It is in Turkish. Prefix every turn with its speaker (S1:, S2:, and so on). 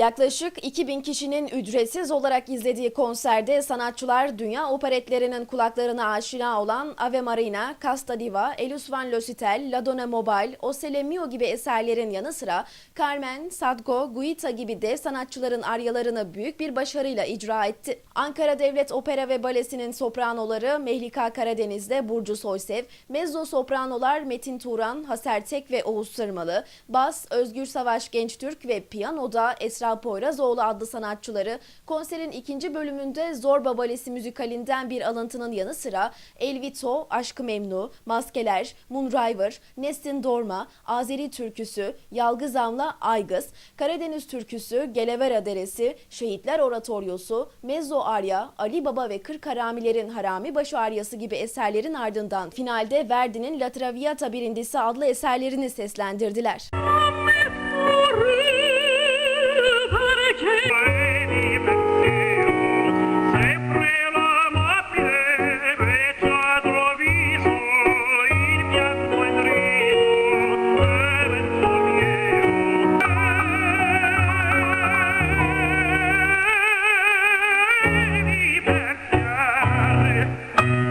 S1: Yaklaşık 2000 kişinin ücretsiz olarak izlediği konserde sanatçılar dünya operetlerinin kulaklarına aşina olan Ave Marina, Casta Diva, Elus van Lositel, La Donna Mobile, O Sole Mio gibi eserlerin yanı sıra Carmen, Sadko, Guita gibi dev sanatçıların aryalarını büyük bir başarıyla icra etti. Ankara Devlet Opera ve Balesi'nin sopranoları Mehlika Karadeniz'de Burcu Soysev, mezzo sopranolar Metin Turan, Haser Tek ve Oğuz Sırmalı, bas Özgür Savaş Gençtürk ve piyanoda Esra Poyrazoğlu adlı sanatçıları konserin ikinci bölümünde Zorba Balesi müzikalinden bir alıntının yanı sıra Elvito, Aşkı Memnu, Maskeler, Moonriver, Nestin Dorma, Azeri Türküsü, Yalgızamla Aygız, Karadeniz Türküsü, Gelevera Deresi, Şehitler Oratoryosu, Mezzo Arya, Ali Baba ve Kırk Haramilerin Harami Başı Aryası gibi eserlerin ardından finalde Verdi'nin La Traviata Birindisi adlı eserlerini seslendirdiler.
S2: Fuori Música